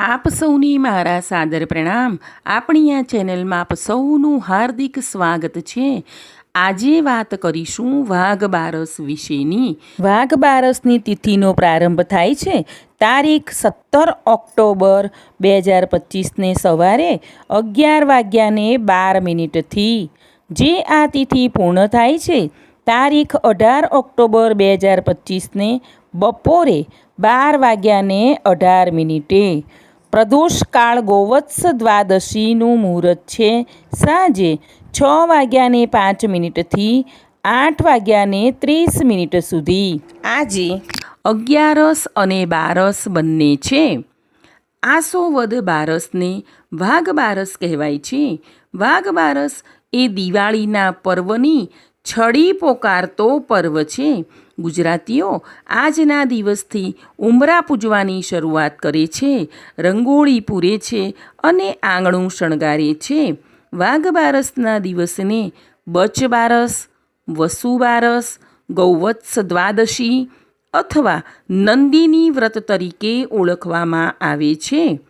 આપ સૌની મારા સાદર પ્રણામ. આપણી આ ચેનલમાં આપ સૌનું હાર્દિક સ્વાગત છે. આજે વાત કરીશું વાઘ બારસ વિશેની. વાઘ બારસની તિથિનો પ્રારંભ થાય છે તારીખ સત્તર ઓક્ટોબર બે હજાર પચીસને સવારે અગિયાર વાગ્યાને બાર મિનિટથી. જે આ તિથિ પૂર્ણ થાય છે તારીખ અઢાર ઓક્ટોબર બે હજાર પચીસને બપોરે બાર વાગ્યાને અઢાર મિનિટે. પ્રદોષકાળ ગોવત્સ દ્વાદશીનું મુહૂર્ત છે. સાંજે છ વાગ્યાને પાંચ મિનિટથી આઠ વાગ્યાને ત્રીસ મિનિટ સુધી. આજે અગિયારસ અને બારસ બંને છે. આસો વધ બારસને વાઘ બારસ કહેવાય છે. વાઘ બારસ એ દિવાળીના પર્વની છડી પોકારતો પર્વ છે. ગુજરાતીઓ આજના દિવસથી ઉમરા પૂજવાની શરૂઆત કરે છે. રંગોળી પૂરે છે અને આંગણું શણગારે છે. વાઘ બારસના દિવસને બચ બારસ, વસુ બારસ, ગૌવત્સ દ્વાદશી અથવા નંદીની વ્રત તરીકે ઓળખવામાં આવે છે.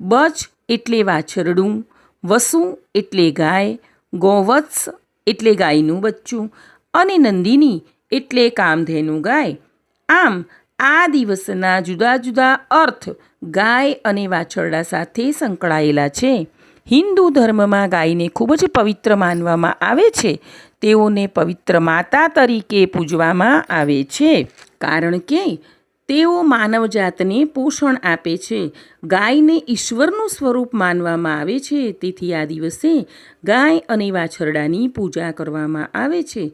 બચ એટલે વાછરડું, વસુ એટલે ગાય, ગોવત્સ એટલે ગાયનું બચ્ચું અને નંદિની એટલે કામધેનું ગાય. આમ, આ દિવસના જુદા જુદા અર્થ ગાય અને વાછરડા સાથે સંકળાયેલા છે. હિન્દુ ધર્મમાં ગાયને ખૂબ જ પવિત્ર માનવામાં આવે છે. તેઓને પવિત્ર માતા તરીકે પૂજવામાં આવે છે. કારણ કે તેઓ માનવજાતને પોષણ આપે છે. ગાયને ઈશ્વરનું સ્વરૂપ માનવામાં આવે છે. તેથી આ દિવસે ગાય અને વાછરડાની પૂજા કરવામાં આવે છે.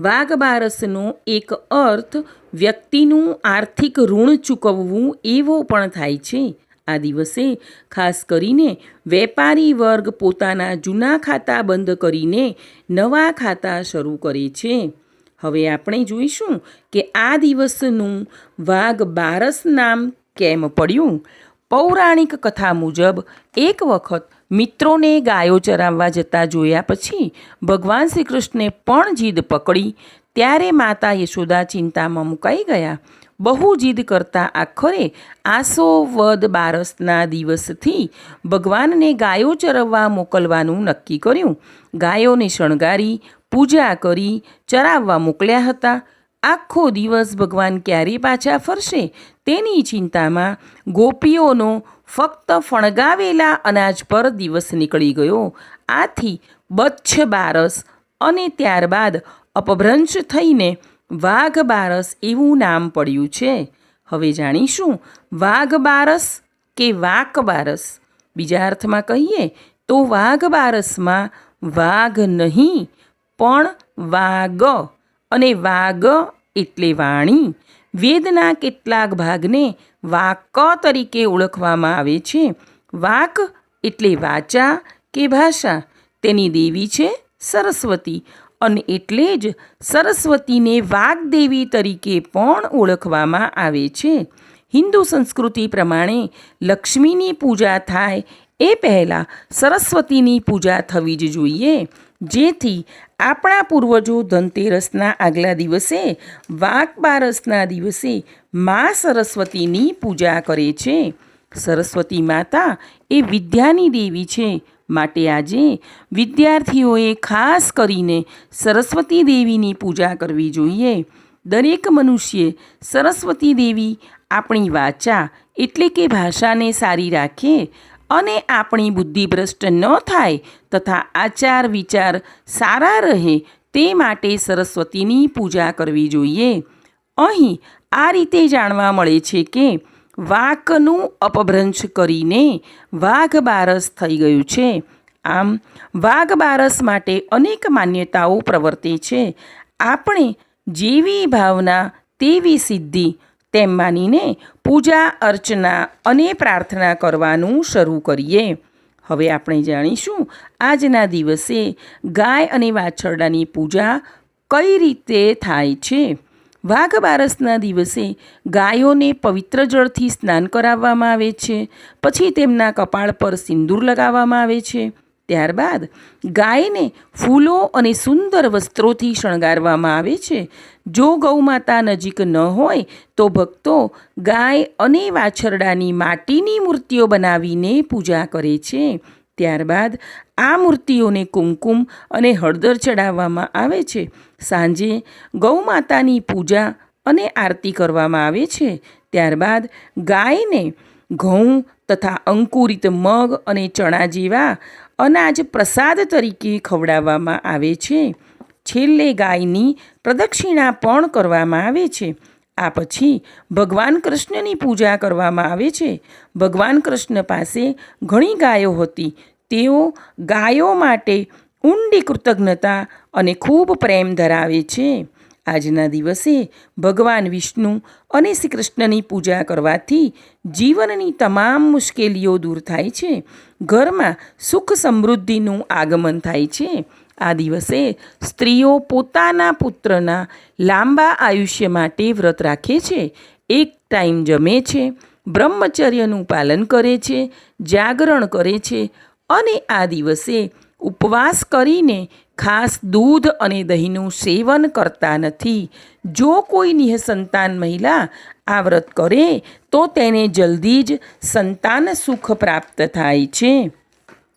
વાઘ બારસનો એક અર્થ, વ્યક્તિનું આર્થિક ઋણ ચૂકવવું એવો પણ થાય છે. આ દિવસે ખાસ કરીને વેપારી વર્ગ પોતાના જૂના ખાતા બંધ કરીને નવા ખાતા શરૂ કરે છે. હવે આપણે જોઈશું કે આ દિવસનું વાઘ બારસ નામ કેમ પડ્યું? પૌરાણિક કથા મુજબ એક વખત મિત્રોને ગાયો ચરાવવા જતા જોયા પછી ભગવાન શ્રી કૃષ્ણે પણ જીદ પકડી. ત્યારે માતા યશોદા ચિંતામાં મુકાઈ ગયા. બહુ જીદ કરતા આખરે આસો વદ બારસના દિવસથી ભગવાનને ગાયો ચરવવા મોકલવાનું નક્કી કર્યું. ગાયોને શણગારી પૂજા કરી ચરાવવા મોકલ્યા હતા. આખો દિવસ ભગવાન ક્યારે પાછા ફરશે તેની ચિંતામાં ગોપીઓનો ફક્ત ફણગાવેલા અનાજ પર દિવસ નીકળી ગયો. આથી બચ્છ બારસ અને ત્યારબાદ અપભ્રંશ થઈને વાઘ બારસ એવું નામ પડ્યું છે. હવે જાણીશું, વાઘ બારસ કે વાક બારસ? બીજા અર્થમાં કહીએ તો વાઘ બારસમાં વાઘ નહીં પણ વાગ અને વાગ એટલે વાણી. વેદના કેટલાક ભાગને વાક તરીકે ઓળખવામાં આવે છે. વાક એટલે વાચા કે ભાષા. તેની દેવી છે સરસ્વતી અને એટલે જ સરસ્વતીને વાગદેવી તરીકે પણ ઓળખવામાં આવે છે. હિન્દુ સંસ્કૃતિ પ્રમાણે લક્ષ્મીની પૂજા થાય એ પહેલાં સરસ્વતીની પૂજા થવી જ જોઈએ. જેથી આપણા પૂર્વજો ધનતેરસના આગલા દિવસે, વાઘબારસના દિવસે મા સરસ્વતીની પૂજા કરે છે. સરસ્વતી માતા એ વિદ્યાની દેવી છે. માટે આજે વિદ્યાર્થીઓએ ખાસ કરીને સરસ્વતી દેવીની પૂજા કરવી જોઈએ. દરેક મનુષ્યે સરસ્વતી દેવી આપણી વાચા એટલે કે ભાષાને સારી રાખે અને આપણી બુદ્ધિ ભ્રષ્ટ ન થાય તથા આચાર વિચાર સારા રહે તે માટે સરસ્વતીની પૂજા કરવી જોઈએ. અહીં આ રીતે જાણવા મળે છે કે વાકનું અપભ્રંશ કરીને વાઘ બારસ થઈ ગયું છે. આમ, વાઘ બારસ માટે અનેક માન્યતાઓ પ્રવર્તે છે. આપણે જેવી ભાવના, તેવી સિદ્ધિ તેમ માનીને પૂજા, અર્ચના અને પ્રાર્થના કરવાનું શરૂ કરીએ. હવે આપણે જાણીશું આજના દિવસે ગાય અને વાછરડાની પૂજા કઈ રીતે થાય છે? વાઘ બારસના દિવસે ગાયોને પવિત્ર જળથી સ્નાન કરાવવામાં આવે છે, પછી તેમના કપાળ પર સિંદૂર લગાવવામાં આવે છે ત્યારબાદ ગાયને ફૂલો અને સુંદર વસ્ત્રોથી શણગારવામાં આવે છે. જો ગૌમાતા નજીક ન હોય, તો ભક્તો ગાય અને વાછરડાની માટીની મૂર્તિઓ બનાવીને પૂજા કરે છે. ત્યારબાદ આ મૂર્તિઓને કુમકુમ અને હળદર ચડાવવામાં આવે છે. સાંજે ગૌમાતાની પૂજા અને આરતી કરવામાં આવે છે. ત્યારબાદ ગાયને ઘઉં તથા અંકુરિત મગ અને ચણા જેવા અનાજ પ્રસાદ તરીકે ખવડાવવામાં આવે છે. છેલ્લે ગાયની પ્રદક્ષિણા પણ કરવામાં આવે છે. આ પછી ભગવાન કૃષ્ણની પૂજા કરવામાં આવે છે. ભગવાન કૃષ્ણ પાસે ઘણી ગાયો હતી. તેઓ ગાયો માટે ઊંડી કૃતજ્ઞતા અને ખૂબ પ્રેમ ધરાવે છે. આજના દિવસે ભગવાન વિષ્ણુ અને શ્રી કૃષ્ણની પૂજા કરવાથી જીવનની તમામ મુશ્કેલીઓ દૂર થાય છે. ઘરમાં સુખ સમૃદ્ધિનું આગમન થાય છે. આ દિવસે સ્ત્રીઓ પોતાના પુત્રના લાંબા આયુષ્ય માટે વ્રત રાખે છે. એક ટાઈમ જમે છે, બ્રહ્મચર્યનું પાલન કરે છે, જાગરણ કરે છે અને આ દિવસે ઉપવાસ કરીને ખાસ દૂધ અને દહીંનું સેવન કરતા નથી. જો કોઈ નિઃસંતાન મહિલા આ વ્રત કરે, તો તેને જલ્દી જ સંતાન સુખ પ્રાપ્ત થાય છે.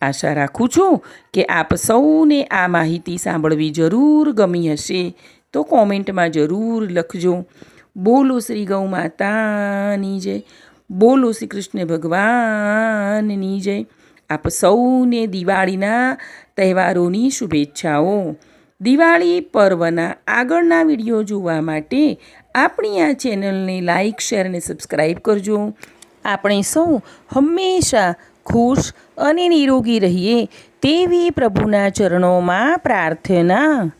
આશા રાખું છું કે આપ સૌને આ માહિતી સાંભળવી જરૂર ગમી હશે. તો કોમેન્ટમાં જરૂર લખજો. બોલો શ્રી ગૌ માતાની જય. બોલો શ્રી કૃષ્ણ ભગવાનની જય. આપ સૌને દિવાળીના તહેવારોની શુભેચ્છાઓ દિવાળી પર્વના આગળના વીડિયો જોવા માટે આપણી આ ચેનલને લાઇક શેર અને સબસ્ક્રાઈબ કરજો. આપણે સૌ હંમેશા ખુશ અને નિરોગી રહીએ તેવી પ્રભુના ચરણોમાં પ્રાર્થના.